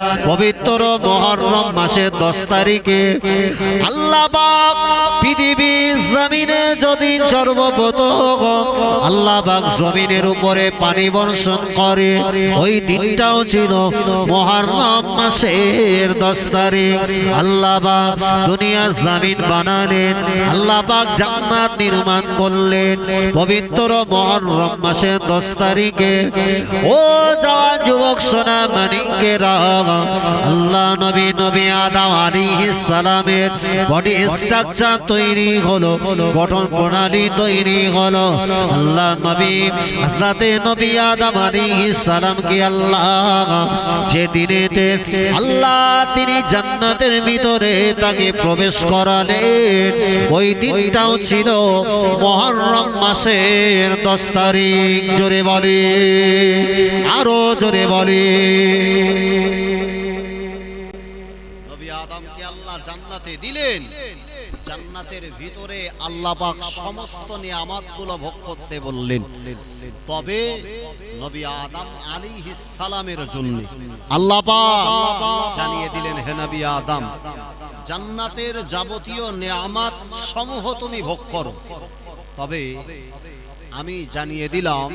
পবিত্র মহরম মাসের দশ তারিখে আল্লাহ পাক পৃথিবী জমিনে যদি সর্বপ্রথম আল্লাহ জমিনের উপরে পানি বর্ষণ করে, ওই দিনটাও ছিল মহরম মাসের দশ তারিখ। আল্লাহ দুনিয়া জমিন বানালেন, আল্লাহ পাক জান্নাত নির্মাণ করলেন। পবিত্র মহরম মাসের দশ তারিখে, ও যাওয়া যুবক সোনা মানিকেরা আল্লাহ নবী নবী আদম আলাইহিস সালামের বডি স্ট্রাকচার তৈরি হলো, গঠন প্রণালী তৈরি হলো। আল্লাহ নবী, হযরতে নবী আদম আলাইহিস সালামকে আল্লাহ যে দিনেতে আল্লাহ তিনি জান্নাতের ভিতরে তাকে প্রবেশ করালেন, ওই দিনটাও ছিল মহরম মাসের দশ তারিখ, জোরে বলে আরও জোরে বলে জান্নাতে দিলেন। জান্নাতের ভিতরে আল্লাহ পাক সমস্ত নিয়ামতগুলো ভোগ করতে বললেন। তবে নবী আদম আলাইহিস সালামের জন্য আল্লাহ পাক জানিয়ে দিলেন, হে নবী আদম, জান্নাতের যাবতীয় নিয়ামত সমূহ তুমি ভোগ করো। তবে আমি জানিয়ে দিলাম,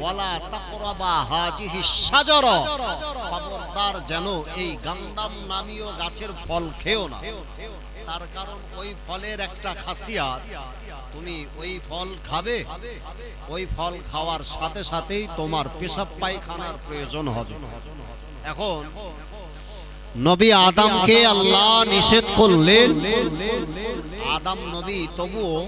ওয়ালা তাকরাবা হাজিহি শাজারা। খবরদার যেন এই গান্দাম নামীয় গাছের ফল খেও না। তার কারণ ওই ফলের একটা খাসিয়াত, তুমি ওই ফল খাবে, ওই ফল খাওয়ার সাথে সাথেই তোমার পেশাব পায়খানার প্রয়োজন হবে। এখন নবী আদমকে আল্লাহ নিষেধ করলেন, আদম নবী তবুও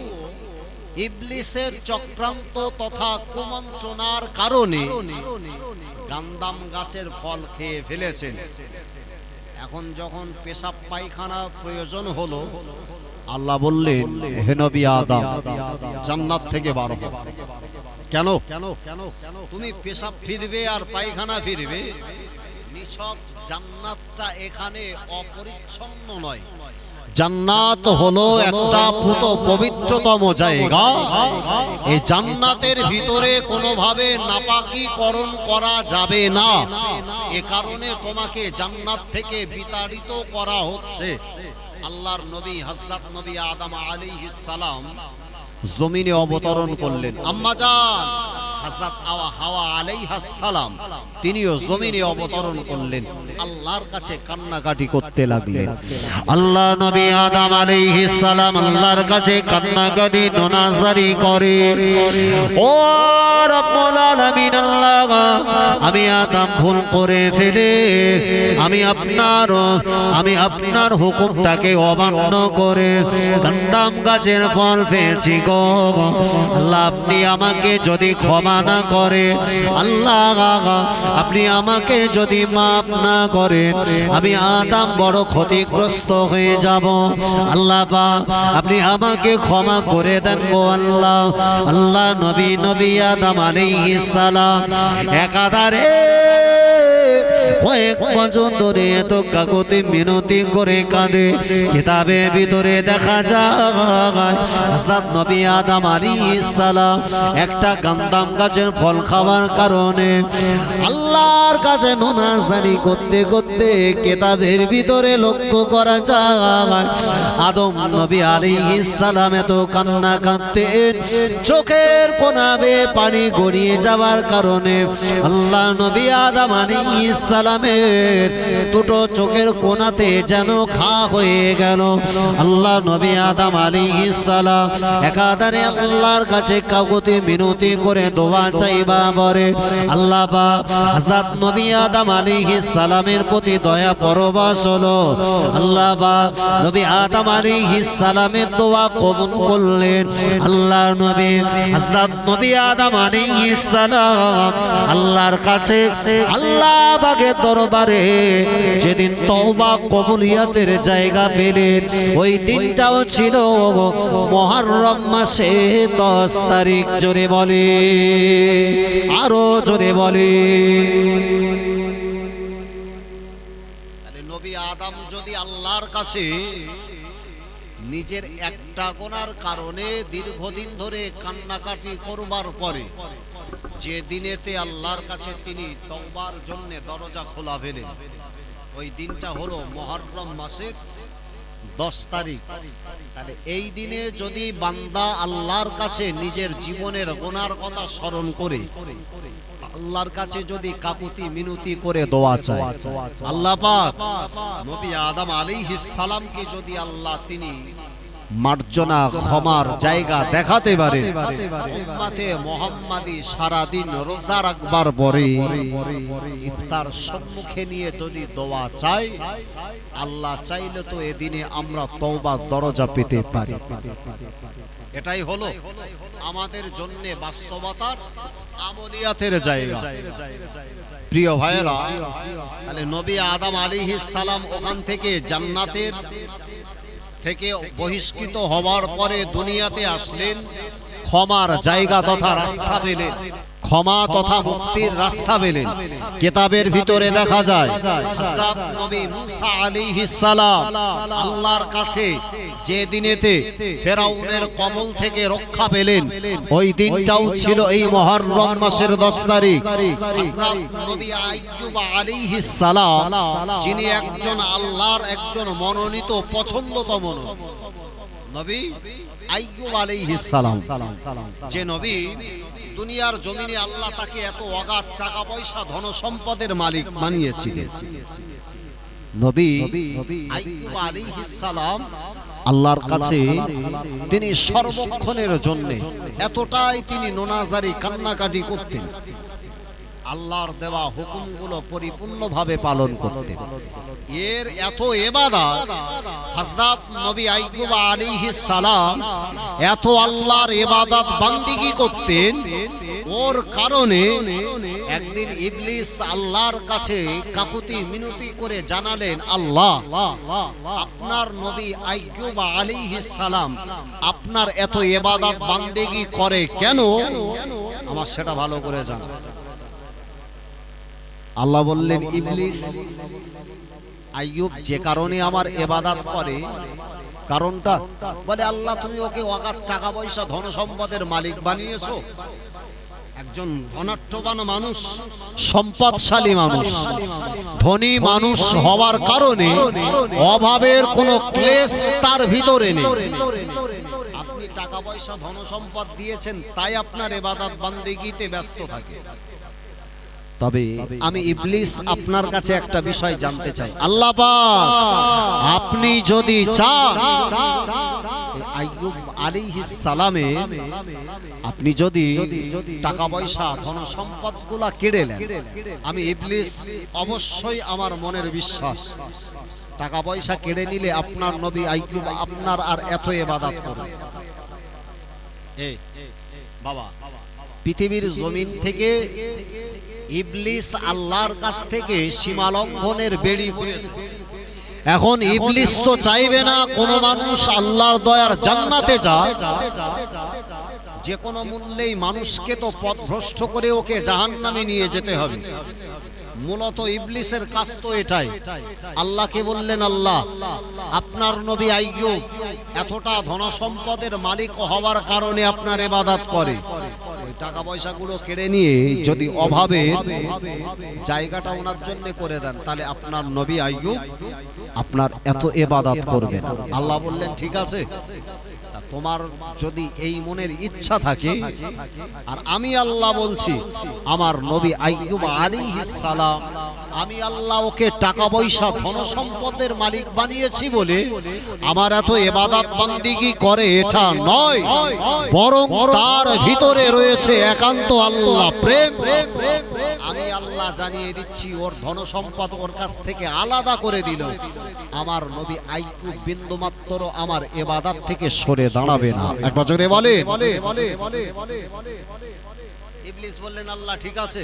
ইবলিসের চক্রান্ত তথা কুমন্ত্রণার কারণে গান্দাম গাছের ফল খেয়ে ফেলেছেন। এখন যখন পেশাব পায়খানা প্রয়োজন হলো, আল্লাহ বললেন, হে নবী আদম, জান্নাত থেকে বার হও। কেন? কেন কেন তুমি পেশাব ফিরবে আর পায়খানা ফিরবে। নিছক জান্নাতটা এখানে অপরিচ্ছন্ন নয়। জান্নাত হলো একটা পুত পবিত্রতম জায়গা। এই জান্নাতের ভিতরে কোনোভাবে নাপাকিকরণ করা যাবে না। এ কারণে তোমাকে জান্নাত থেকে বিতাড়িত করা হচ্ছে। আল্লাহর নবী, হযরত নবী আদম আলাইহিস সালাম জমিনে অবতরণ করলেন। আম্মা জান আওয়া হাওয়া আলাইহাস সালাম, তিনিও জমিনে অবতরণ করলেন। আল্লাহর কাছে কান্নাকাটি করতে লাগলেন। আল্লাহ নবী আদম আলাইহিস সালাম আল্লাহর কাছে কান্নাকাটি করে। ও রব্বুল আলামিন আল্লাহ, আমি আদম ভুল করে ফেলে, আমি আপনার আমি আপনার হুকুমটাকে অমান্য করে গন্দাম গাছের ফল পেয়েছি গো। আল্লাহ, আপনি আমাকে যদি ক্ষমা না করে। আল্লাহ, আপনি আমাকে যদি মাফ না করেন, আমি আদাম বড় ক্ষতিগ্রস্ত হয়ে যাব। আল্লাহ বা আপনি আমাকে ক্ষমা করে দেন গো আল্লাহ। আল্লাহ নবী নবী আদম আলাইহিস সালাম। একাধারে কয়েক বছর ধরে এত কাকতি মিনতি করে কাঁদে। কিতাবের ভিতরে দেখা যায় নবী আদম আলাইহিস সালাম একটা গান্দাম গাছের ফল খাওয়ার কারণে আল্লাহর কাছে নোনাজানি করতে করতে কিতাবের ভিতরে লক্ষ্য করা যায়। আদম নবী আলাইহিস সালাম এত কান্না কাঁদতে চোখের কোনাবে পানি গড়িয়ে যাওয়ার কারণে আল্লাহ নবী আদম আলাইহিস সালামের দুটো চোখের কোনাতে যেন খা হয়ে গেল। আল্লাহ নবী আদম আলাইহিস সালাম একাধারে আল্লাহর কাছে কাগতি মিনতি করে দোয়া চাইবা বরে আল্লাহ বা হযরত নবী আদম আলাইহিস সালামের প্রতি দয়া পরবাস হলো। আল্লাহ বা নবী আদম আলাইহিস সালামের দোয়া কবুল করলেন। আল্লাহ নবী হযরত নবী আদম আলাইহিস সালাম আল্লাহর কাছে আল্লাহ বাগের দরবারে যেদিন তওবা কবুলিয়াতের জায়গা পেলেন, ওই দিনটাও ছিল মহরম মাসে দশ তারিখ। জোরে বলে আরও জোরে বলে। নবী আদম যদি আল্লাহর কাছে নিজের একটা গোনার কারণে দীর্ঘদিন ধরে কান্নাকাটি করবার পরে, যে দিনেতে আল্লাহর কাছে তিনি তওবার জন্য দরজা খোলা ফেলেন ওই দিনটা হলো মহররম মাসের দশ তারিখ। তাহলে এই দিনে যদি বান্দা আল্লাহর কাছে নিজের জীবনের গোনার কথা স্মরণ করে, আল্লাহর কাছে যদি কাকুতি মিনতি করে দোয়া চায়। আল্লাহ পাক নবী আদম আলাইহিস সালামকে যদি আল্লাহ তিনি মার্জনা ক্ষমার জায়গা দেখাতে পারে। উম্মতে মোহাম্মদী সারাদিন রোজা রাখবার পরে ইফতার সম্মুখে নিয়ে যদি দোয়া চাই আল্লাহ চাইলে তো এদিনে আমরা তওবার দরজা পেতে পারি। এটাই হলো আমাদের জন্য বাস্তবতার আমলিয়াতের জায়গা। প্রিয় ভাইয়েরা, তাহলে নবী আদম আলাইহিস সালাম ওখান থেকে জান্নাতের থেকে বহিষ্কৃত হওয়ার পরে দুনিয়াতে আসলেন ক্ষমার জায়গা তথা রাস্তা পেলেন। ক্ষমা তথা মুক্তির রাস্তা পেলেন কেতাবের ভিতরে দেখা যায় আল্লাহর কাছে যে দিনেতে ফেরাউনের কমল থেকে রক্ষা পেলেন, ওই দিনটাও ছিল এই মুহররম মাসের 10 তারিখ। হযরত নবী যিনি একজন আল্লাহর একজন মনোনীত, পছন্দতম যে নবী দুনিয়ার জমিনে আল্লাহ তাকে এত অগাধ টাকা পয়সা ধন সম্পদের মালিক বানিয়েছিলেন আল্লাহর কাছে তিনি সর্বক্ষণের জন্য এতটাই তিনি নোনাজারি কান্নাকাটি করতেন। আল্লাহর দেওয়া হুকুমগুলো পরিপূর্ণভাবে পালন করতেন। এর এত এবাদত হযরত নবী আইয়ুব আলাইহিস সালাম এত আল্লাহর ইবাদত বান্দিগি করতেন, ওর কারণে একদিন ইবলিস আল্লাহর কাছে কাকুতি মিনতি করে জানালেন, আল্লাহ, আপনার নবী আইয়ুব আলাইহিস সালাম আপনার এত ইবাদত বান্দিগি করে কেন? আমার সেটা ভালো করে জানা। আল্লাহ বললেন ইবলিস আইয়ুব যে কারণে আমার এবাদাত করে কারণটা বলে আল্লাহ তুমি ওকে অগাধ টাকা পয়সা ধন সম্পদের মালিক বানিয়েছো। একজন ধনাট্যবান মানুষ সম্পদশালী মানুষ ধনী মানুষ হওয়ার কারণে অভাবের কোনো ক্লেশ তার ভিতরে নেই। আপনি টাকা পয়সা ধন সম্পদ দিয়েছেন তাই আপনার এবাদাত বান্দিগিতে ব্যস্ত থাকে। তবে আমি ইবলিস আপনার কাছে একটা বিষয় জানতে চাই। আল্লাহ আপনি যদি চান এই আইয়ুব আলাইহিস সালামে আপনি যদি টাকা পয়সা ধন সম্পদগুলা কেড়ে নেন আমি ইবলিস অবশ্যই আমার মনের বিশ্বাস। টাকা পয়সা কেড়ে নিলে আপনার নবী আইয়ুব আপনার আর এত ইবাদত করবে। বাবা পৃথিবীর জমিন থেকে ইবলিস আল্লাহর কাছ থেকে সীমা লঙ্ঘনের বেড়ি পড়েছে এখন ইবলিস তো চাইবে না কোন মানুষ আল্লাহর দয়ার জান্নাতে যায় যে কোনো মূল্যেই মানুষকে তো পথভ্রষ্ট করে ওকে জাহান্নামে নিয়ে যেতে হবে। মূলত ইবলিসের কাজ তো এটাই। আল্লাহকে বললেন, আল্লাহ, আপনার নবী আইয়ুব এতটা ধন সম্পদের মালিক হওয়ার কারণে আপনার ইবাদত করে। ওই টাকা পয়সাগুলো কেড়ে নিয়ে যদি অভাবে জায়গাটা ওনার জন্য করে দেন, তাহলে আপনার নবী আইয়ুব আপনার এত এবাদাত করবেন আল্লাহ বললেন, ঠিক আছে তোমার যদি এই মনের ইচ্ছা থাকে, আর আমি আল্লাহ বলছি, আমার নবী আইয়ুব আলাইহিস সালাম, আমি আল্লাহ ওকে টাকা পয়সা ধন সম্পদের মালিক বানিয়েছি বলে আমার এত এবাদাত বান্দিগি করে এটা নয়, বরং তার ভিতরে রয়েছে একান্ত আল্লাহ প্রেম। আমি আল্লাহ জানিয়ে দিচ্ছি, ওর ধন সম্পদ ওর কাছ থেকে আলাদা করে দিল। আমার নবী আইকু বিন্দু মাত্র আমার এবাদাত থেকে সরে দাঁড়াবে না। একবার জোরে বলে। বললেন, আল্লাহ, ঠিক আছে।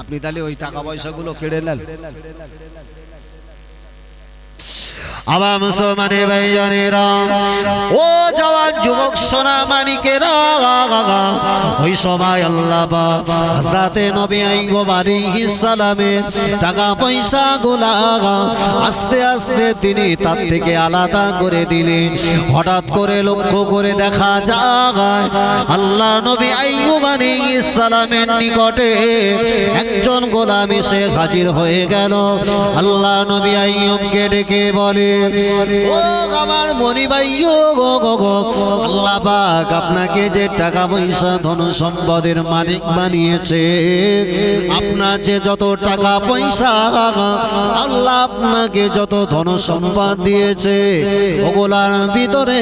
আপনি তাহলে ওই টাকা পয়সাগুলো কেড়ে নেন। আমার মুসলমানে ভাইজানেরা, ও জওয়ান যুবক সোনা মানিকেরা, ওই সময় আল্লাহ হাজরাতে নবী আইয়ুব আলাইহিস সালামের টাকা পয়সা গুলা আস্তে আস্তে তিনি তার থেকে আলাদা করে দিলেন। হঠাৎ করে লক্ষ্য করে দেখা যায়, আল্লাহ নবী আইয়ুব আলাইহিস সালামের নিকটে একজন গোলাম এসে হাজির হয়ে গেল। আল্লাহ নবী আইয়ুবকে ডেকে বলে ও আমার মনি ভাই ও গো গো গো। আল্লাহ পাক আপনাকে যে টাকা পয়সা, ধন সম্পদের মালিক বানিয়েছে, আপনার যে যত টাকা পয়সা, আল্লাহ আপনাকে যত ধন সম্পদ দিয়েছে, ওগুলার ভিতরে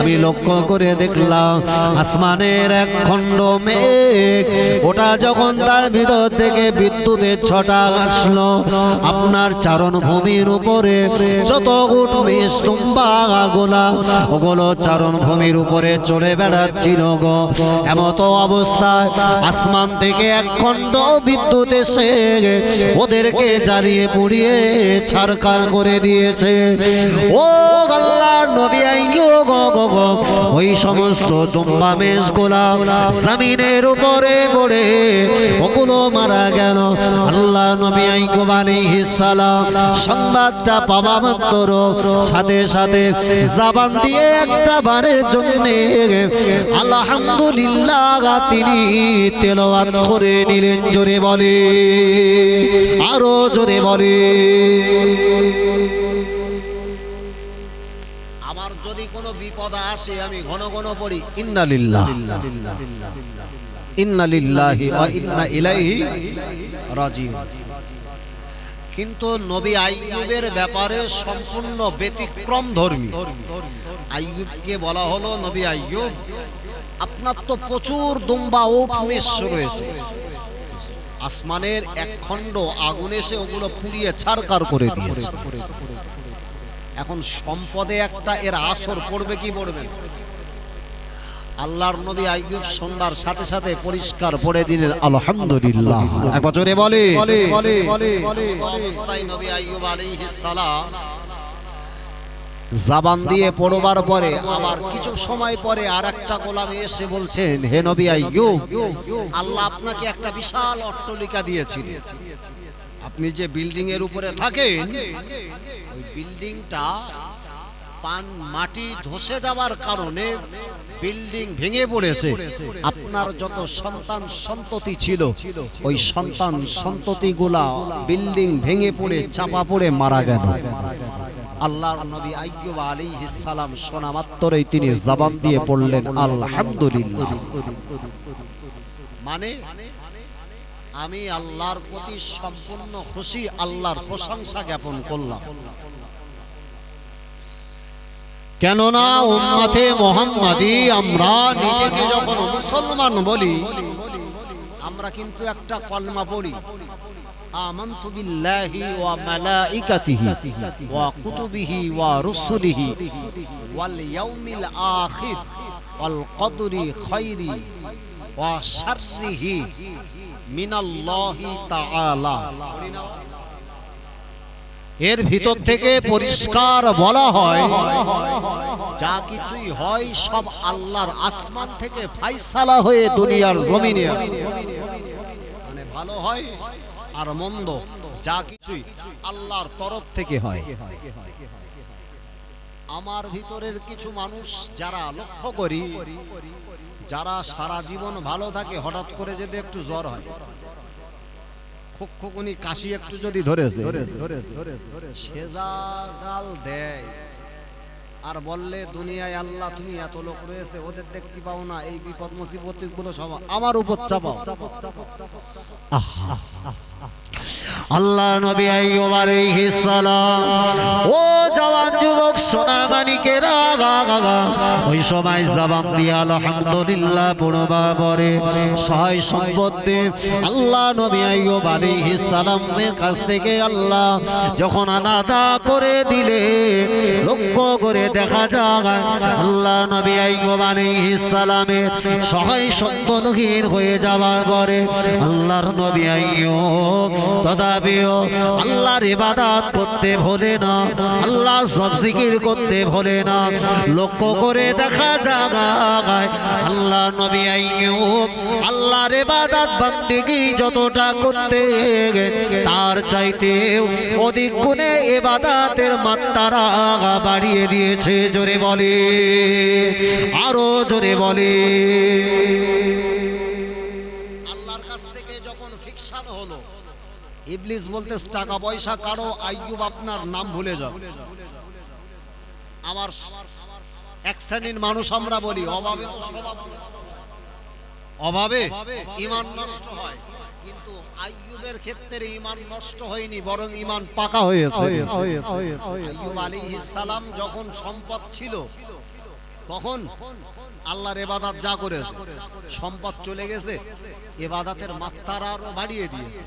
আমি লক্ষ্য করে দেখলাম, আসমানের এক খণ্ড মেঘ, ওটা যখন তার ভিতর থেকে বিদ্যুতের ছটা আসলো, আপনার চারণ ভূমির উপরে যত উঠবে স্তম্ভা গোলা ওগুলো চারণ ভূমির উপরে চলে বেড়াচ্ছিল গো। এমত অবস্থায় আসমান থেকে এক বিদ্যুৎ এসে ওদেরকে জ্বালিয়ে পুড়িয়ে ছারকার করে দিয়েছে। ও আল্লাহ, নবী আইনি গো গো গো, ওই সমস্ত দুম্বা মেষ গোলা জমিনের উপরে পড়ে, ওগুলো মারা গেল। আল্লাহ নবী আইকুব আলাইহিস সালাম, সংবাদটা পাওয়া মাত্র সাথে সাথে জাবান দিয়ে একটা বারের জন্য আলহামদুলিল্লাহ তিনি তেলাওয়াত করে নিলেন, জোরে বলে, আরও জোরে বলে। আমার যদি কোনো বিপদ আসে, আমি ঘন ঘন পড়ি, ইন্নালিল্লাহ, ইন্নালিল্লাহি ইন্না ইলাইহি রাজিউন। কিন্তু নবী আইয়ুবের ব্যাপারে সম্পূর্ণ ব্যতিক্রম ধর্মী। আইয়ুবকে বলা হলো, নবী আইয়ুব, আপনার তো প্রচুর দুম্বা ওট মেষ রয়েছে। আসমানের এক খণ্ড আগুন এসে ওগুলো পুড়িয়ে ছারকার করে দিয়েছে। এখন সম্পদে একটা এর আসর পড়বে কি পড়বে? আল্লাহর নবী আইয়ুব সন্ধ্যার সাথে সাথে পরিষ্কার পড়ে দিলেন, আলহামদুলিল্লাহ। এক বছরে বলে। জাবান দিয়ে পড়বার পরে, আবার কিছু সময় পরে আর একটা গোলাম এসে বলছেন, হে নবী আইয়ুব, আল্লাহ আপনাকে একটা বিশাল অট্টলিকা দিয়েছিলেন আপনি যে বিল্ডিং এর উপরে থাকেন, ওই বিল্ডিংটা পান মাটি ধসে যাওয়ার কারণে বিল্ডিং ভেঙে পড়েছে। আপনার যত সন্তান সন্ততি ছিল, ওই সন্তান সন্ততিগুলা বিল্ডিং ভেঙে পড়ে, চাপা পড়ে মারা গেল। আল্লাহর নবী আইয়ুব আলাইহিস সালাম শোনা মাত্রই তিনি জবান দিয়ে পড়লেন, আলহামদুলিল্লাহ। মানে আমি আল্লাহর প্রতি সম্পূর্ণ খুশি, আল্লাহর প্রশংসা জ্ঞাপন করলাম। কেননা উম্মতে মোহাম্মদী আমরা নিজেকে যখন মুসলমান বলি আমরা কিন্তু একটা কলমা পড়ি। কদরি খাইরি ওয়া শাররিহি মিনাল্লাহি তাআলা পড়ি না? এর ভিতর থেকে পরিষ্কার বলা হয়, যা কিছুই হয় সব আল্লাহর আসমান থেকে ফাইসালা হয়ে দুনিয়ার জমিনে মানে ভালো হয় আর মন্দ যা কিছুই আল্লাহর তরফ থেকে হয়। আমার ভিতরের কিছু মানুষ যারা লক্ষ্য করি, যারা সারা জীবন ভালো থাকে, হঠাৎ করে যদি একটু জ্বর হয় খুকুনি কাশি একটু যদি ধরেছে সেজা গাল দেয়। আর বললে, দুনিয়ায় আল্লাহ তুমি এত লোক রয়েছে, ওদের দেখতে পাও না, এই বিপদ মুসিবতগুলো সব আমার উপর চাপাও। আল্লাহ নবী আইয়ুব আলাইহিস সালাম। ও জওয়ান যুবক, সোনা মানিকেরা ওই সময় জবান দিয়ে আলহামদুলিল্লাহ পরে সহায় সম্পদে আল্লাহ নবী আইয়ুব আলাইহিস সালামের কাছ থেকে আল্লাহ যখন আলাদা করে দিলে, লক্ষ্য করে দেখা যায় আল্লাহ নবী আইয়ুব আলাইহিস সালামের সহায় সম্পদহীন হয়ে যাওয়ার পরে আল্লাহর নবী আইয়ুব তথাপিও আল্লাহর ইবাদত করতে ভোলে না আল্লাহ সব জিকির করতে ভোলে না। লক্ষ্য করে দেখা যায় আল্লাহ নবী আইয়ুব আল্লাহর ইবাদত বান্দিগি যতটা করতে তার চাইতেও অধিক গুণে ইবাদতের মাত্রা বাড়িয়ে দিয়েছে, জোরে বলে, আরও জোরে বলে। ইবলিস বলতে, টাকা পয়সা কারও, আইয়ুব আপনার নাম ভুলে যাও। আমার এক শ্রেণির মানুষ আমরা বলি, অভাবে তো অভাবে ইমান নষ্ট হয়, কিন্তু আইয়ুবের ক্ষেত্রে ইমান নষ্ট হয়নি, বরং ইমান পাকা হয়েছে। আইয়ুব আলাইহিস সালাম যখন সম্পদ ছিল, তখন আল্লাহর এবাদাত যা করেছে, সম্পদ চলে গেছে এবাদাতের মাত্রা আরও বাড়িয়ে দিয়েছে।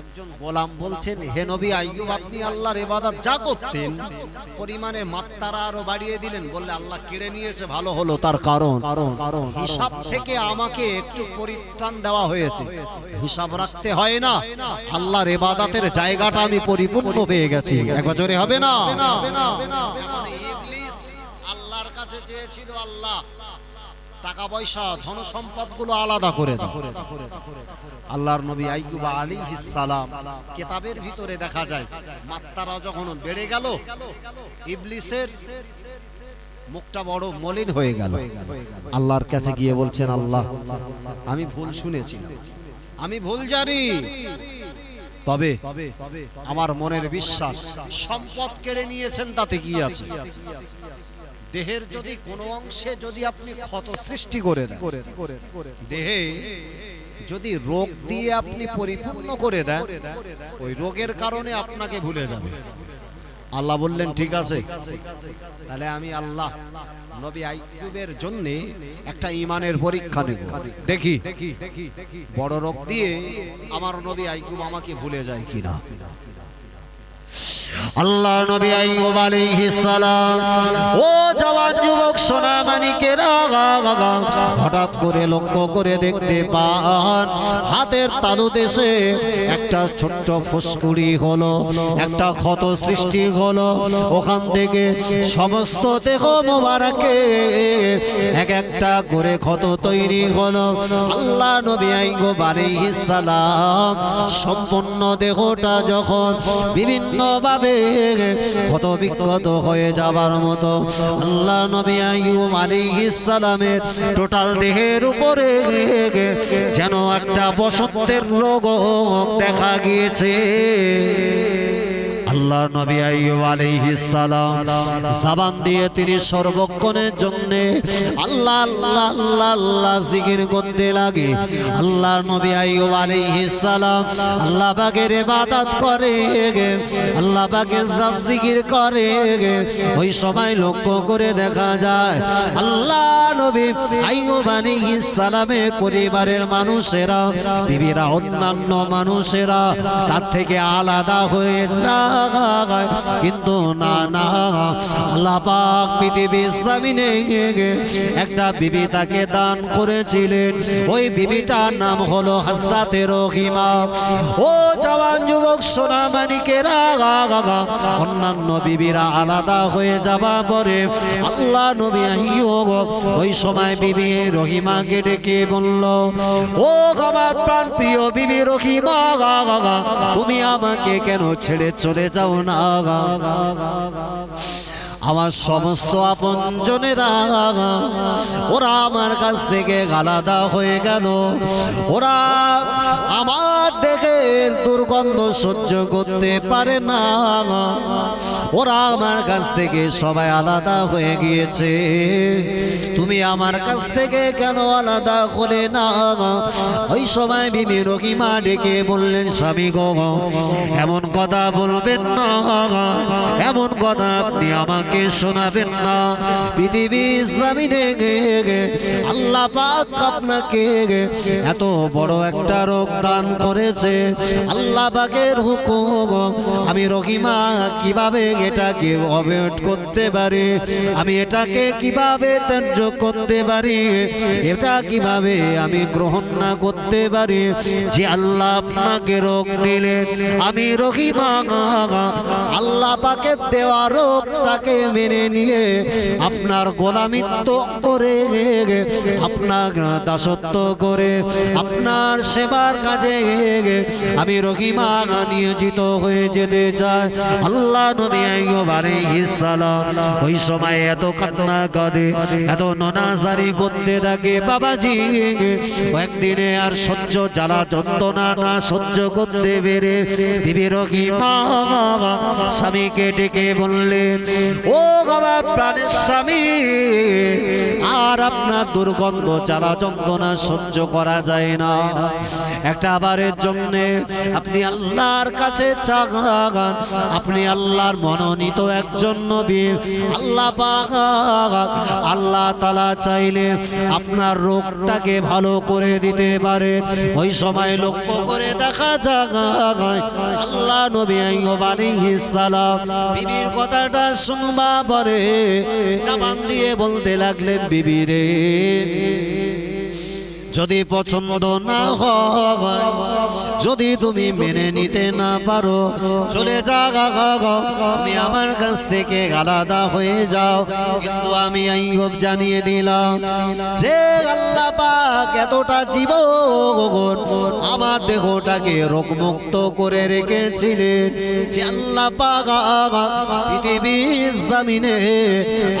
একজন গোলাম বলছেন, হে নবী, আইয়ুব, আপনি আল্লাহর এবাদাত যা করতেন, পরিমাণে মাত্রা আরও বাড়িয়ে দিলেন। বললে, আল্লাহ কেড়ে নিয়েছে, ভালো হলো, তার কারণ। হিসাব থেকে আমাকে একটু পরিত্রাণ দেওয়া হয়েছে। হিসাব রাখতে হয় না। আল্লাহর এবাদাতের জায়গাটা আমি পরিপূর্ণ পেয়ে গেছি। এক বছরে হবে না? আল্লাহর কাছে চেয়েছিল, আল্লাহ টাকা পয়সা ধন সম্পদগুলো আলাদা করে দাও। আল্লাহর নবী আইয়ুব আলাইহিস সালাম কিতাবের ভিতরে দেখা যায় মাত্রা যখন বেড়ে গেল, ইবলিসের মুখটা বড় মলিন হয়ে গেল। আল্লাহর কাছে গিয়ে বলছেন, আল্লাহ, আমি ভুল শুনেছি আমি ভুল জানি। তবে আমার মনের বিশ্বাস সম্পদ কেড়ে নিয়েছেন, তাতে কি আছে? দেহের যদি কোনো অংশে যদি আপনি ক্ষত সৃষ্টি করে দেন দেহে যদি রোগ দিয়ে আপনি পরিপূর্ণ করে দেন ওই রোগের কারণে আপনাকে ভুলে যাবে। আল্লাহ বললেন ঠিক আছে। তাহলে আমি আল্লাহ নবী আইয়ুবের জন্য একটা ইমানের পরীক্ষা নেব। দেখি বড় রোগ দিয়ে আমার নবী আইয়ুব আমাকে ভুলে যায় কিনা? আল্লাহ নবী আইয়ুব আলাইহিস সালাম। ও জওয়ান যুবক, সোনা মানিকের হঠাৎ করে লক্ষ্য করে দেখতে পান, হাতের তালু দেশে একটা ছোট্ট ফুসকুড়ি হলো, একটা ক্ষত সৃষ্টি হলো। ওখান থেকে সমস্ত দেহ মোবারকে এক একটা করে ক্ষত তৈরি হলো। আল্লাহ নবী আইয়ুব আলাইহিস সালাম, সম্পূর্ণ দেহটা যখন বিভিন্ন ভাবে ক্ষত বিক্ষত হয়ে যাবার মতো। আল্লাহ নবী আইয়ুব আলাইহিস সালামের টোটাল দেহের উপরে যেন একটা বসন্তের রোগ দেখা গিয়েছে। আল্লাহ নবী আইয়ুব আলাইহিস সালাম জবান দিয়ে তিনি সর্বক্ষণের জন্য আল্লাহ আল্লাহ আল্লাহ আল্লাহ জিকির করতে লাগে। আল্লাহ নবী আইয়ুব আলাইহিস সালাম আল্লাহ পাকের ইবাদত করে আল্লাহ পাকের সব জিকির করে ওই সময় লক্ষ্য করে দেখা যায়, আল্লাহ নবী আইয়ুব আলাইহিস সালামের পরিবারের মানুষেরা, বিবিরা অন্যান্য মানুষেরা তার থেকে আলাদা হয়ে যায়। কিন্তু না না আল্লাহ পাক পৃথিবী ইসলামিনে একটা বিবি তাকে দান করেছিলেন। ওই বিবিটার নাম হলো হাসরাতে রহিমা। ও জওয়ান যুবক, সোনা মানিকেরা অন্যান্য বিবিরা আলাদা হয়ে যাবা পরে আল্লাহ নবী ওই সময় বিবি রহিমাকে ডেকে বলল, ও আমার প্রাণ প্রিয় বিবি রহিমা তুমি আমাকে কেন ছেড়ে চলে যাও না আমার সমস্ত আপন জনেরা ওরা আমার কাছ থেকে আলাদা হয়ে গেল। ওরা আমার দেখে দুর্গন্ধ সহ্য করতে পারে না। ওরা আমার কাছ থেকে সবাই আলাদা হয়ে গিয়েছে। তুমি আমার কাছ থেকে কেন আলাদা করে না? ওই সময় বিবি রহিমা ডেকে বললেন, স্বামী গো, এমন কথা বলবেন না। এমন কথা আপনি আমাকে আমাকে শোনাবেন না। পৃথিবী জমিনে আল্লাহ পাক আপনাকে এত বড় একটা রোগ দান করেছে। আল্লাহ পাকের হুকুম আমি রহিমা কীভাবে এটাকে অভয়েড করতে পারি? আমি এটাকে কীভাবে ত্যায্য করতে পারি? এটা কীভাবে আমি গ্রহণ না করতে পারি? যে আল্লাহ আপনাকে রোগ দিলেন আমি রহিমা আল্লাহ পাকে দেওয়া রোগটাকে মেনে নিয়ে আপনার গোলামিত্ব করে আপনার দাসত্ব করে আপনার সেবার কাজে আমি রহিমা নিয়োজিত হয়ে যেতে চাই। আল্লাহ নবী ওই সময় এত কান্না কাঁদে এত ননাজারি করতে থাকে। বাবাজি, একদিনে আর সহ্য, জ্বালা যন্ত্রণা না সহ্য করতে পেরে বিবি রহিমা স্বামীকে ডেকে বললেন ও বাবা প্রাণের স্বামী। আর আপনার দুর্গন্ধ, জ্বালা যন্ত্রণা সহ্য করা যায় না। একটা বারের জন্য আপনি আল্লাহর কাছে চাগান আপনি আল্লাহর মনোনীত একজন নবী। আল্লাহ আল্লাহ তালা চাইলে আপনার রোগটাকে ভালো করে দিতে পারে। ওই সময় লক্ষ্য করে দেখা যায় আল্লাহ নবী আলাইহিস সালাম, বিবির কথাটা শুনবা। পরে জবান দিয়ে বলতে লাগলেন বিবি রে যদি পছন্দ না হয়, যদি তুমি মেনে নিতে না পারো, চলে যা তুমি আমার কাছ থেকে আলাদা হয়ে যাও। কিন্তু আমি আইয়ুব জানিয়ে দিলাম যে আল্লাহ পাক এতটা জীবন আমার দেহটাকে রোগমুক্ত করে রেখেছিলেন যে আল্লাহ পাক পৃথিবীর জামিনে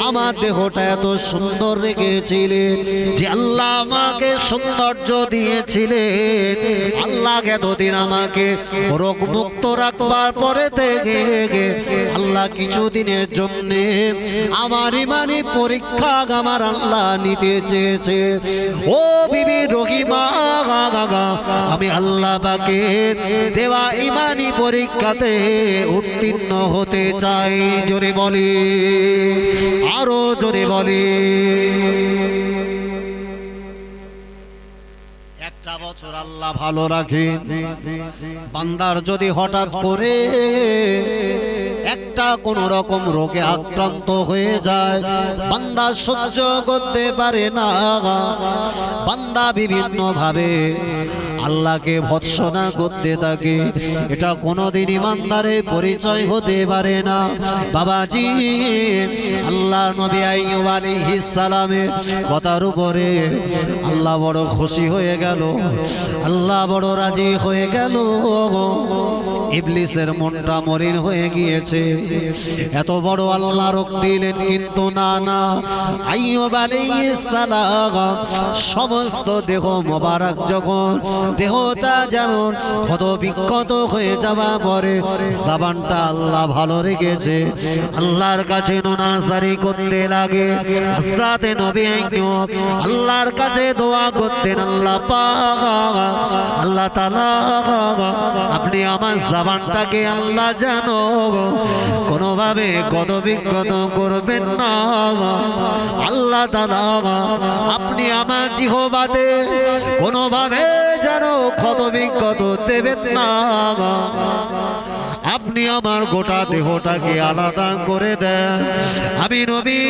আমার দেহটা এত সুন্দর রেখেছিলেন যে আল্লাহ আমাকে সৌন্দর্য দিয়েছিলেন। আল্লাহ এতদিন আমাকে রোগ মুক্ত রাখবার পরে থেকে আল্লাহ কিছুদিনের জন্য আমার ইমানি পরীক্ষা আমার আল্লাহ নিতে চেয়েছে। ও বিবি রহিমা, আমি আল্লাহ বাকে দেওয়া ইমানি পরীক্ষাতে উত্তীর্ণ হতে চাই। জোরে বলি, আরও জোরে বলি। বছর আল্লাহ ভালো রাখে বান্দার যদি হঠাৎ করে একটা কোন রকম রোগে আক্রান্ত হয়ে যায়, বান্দা সহ্য করতে পারে না। বান্দা বিভিন্ন ভাবে আল্লাহকে ভৎসনা করতে থাকে। এটা কোনোদিন ইমানদারে পরিচয় হতে পারে না। বাবাজি, আল্লাহ নবী আইয়ুব আলাইহিস সালামের কথার উপরে আল্লাহ বড় খুশি হয়ে গেল। আল্লাহ বড় রাজি হয়ে গেল ইবলিসের মনটা মরিন হয়ে গিয়েছে। এত বড় আল্লাহ রোগ দিলেন কিন্তু না না। আলাইহিস সালাম, সমস্ত দেহ মোবারক যখন, দেহটা যেমন ক্ষত বিক্ষত হয়ে যাওয়া পরে সাবানটা আল্লাহ ভালো রেখেছে। আল্লাহর কাছে নোনাজারি করতে লাগে। হাসরাতে নবী আল্লাহর কাছে দোয়া করতেন, আল্লাহ পাক আল্লাহ তালা আপনি আমার জাবানটাকে আল্লাহ জানো কোনোভাবে কত বিজ্ঞত করবেন না। আল্লাহ তালা আপনি আমার জিহবাদে কোনোভাবে যেন বিজ্ঞত দেবেন না। আপনি আমার গোটা দেহটাকে আলাদা করে দেন। আমি নবী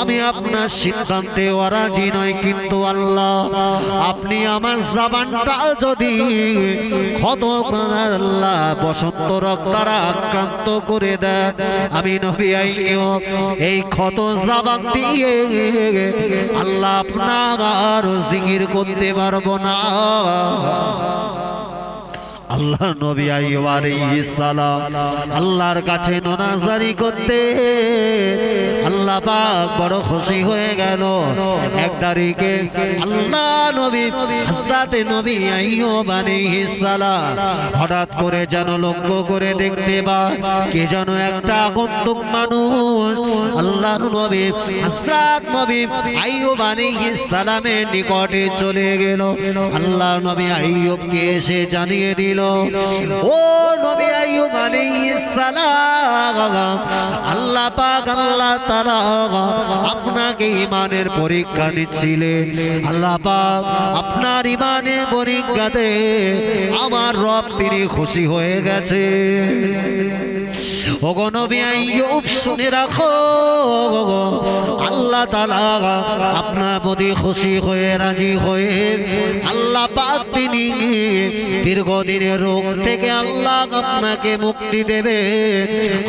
আমি আপনার সিদ্ধান্তে অরাজি নয় কিন্তু আল্লাহ, আপনি আমার জাবানটা যদি ক্ষত আল্লাহ বসন্ত রোগ দ্বারা আক্রান্ত করে দেন। আমি নবী, এই ক্ষত জাবান দিয়ে আল্লাহ আপনার জিকির করতে পারব না। আল্লাহ নবী আইয়ুব সালাম। আল্লাহর কাছে ননাজারি করতে আল্লাহ পাক বড় খুশি হয়ে গেল। এক তারিখে আল্লাহ নবী হযরতে নবী আইয়ুব আলাইহিস সালাম হঠাৎ করে যেন লক্ষ্য করে দেখতে বা কে যেন একটা আগন্তুক মানুষ। আল্লাহর নবী হযরত নবী আইয়ুব আলাইহিস সালামের নিকটে চলে গেল। আল্লাহ নবী আইয়ুবকে এসে জানিয়ে দিল ও নবী আইয়ুব আলাইহিস সালাম, আল্লাহ পাক, আল্লাহ তাআলা আপনাকে ইমানের পরীক্ষা নিচ্ছিলেন। আল্লাহ পাক আপনার ইমানের পরীক্ষাতে আমার রব তিনি খুশি হয়ে গেছে। ওগো নবী আইয়ুব, শুনে রাখো, আল্লাহ তাআলা আপনার প্রতি খুশি হয়ে রাজি হয়ে আল্লাহ পাক তিনি দীর্ঘদিনের রোগ থেকে আল্লাহ আপনাকে মুক্তি দেবে।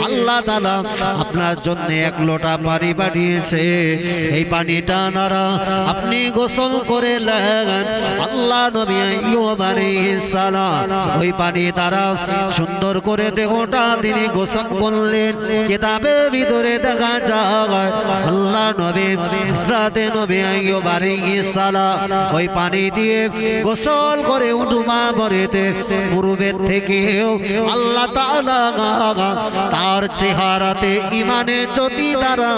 আল্লাহ তাআলা আপনার জন্য এক লোটা পানি পাঠিয়েছে। এই পানিটা নারা আপনি গোসল করে লাগেন। আল্লাহ ওই পানি তারা সুন্দর করে দেহটা তিনি গোসল করলেন। কিতাবে ভিতরে দেখা যায়, আল্লাহ নবী হযরতে নবী আইয়ুব আলাইহিস সালাম ওই পানি দিয়ে গোসল করে উঠুমা বরেতে পূর্বের থেকেও আল্লাহ তার চেহারাতে ইমানে যদি দ্বারা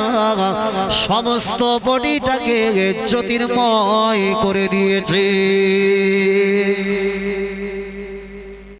সমস্ত বডিটাকে জ্যোতির্ময় করে দিয়েছে।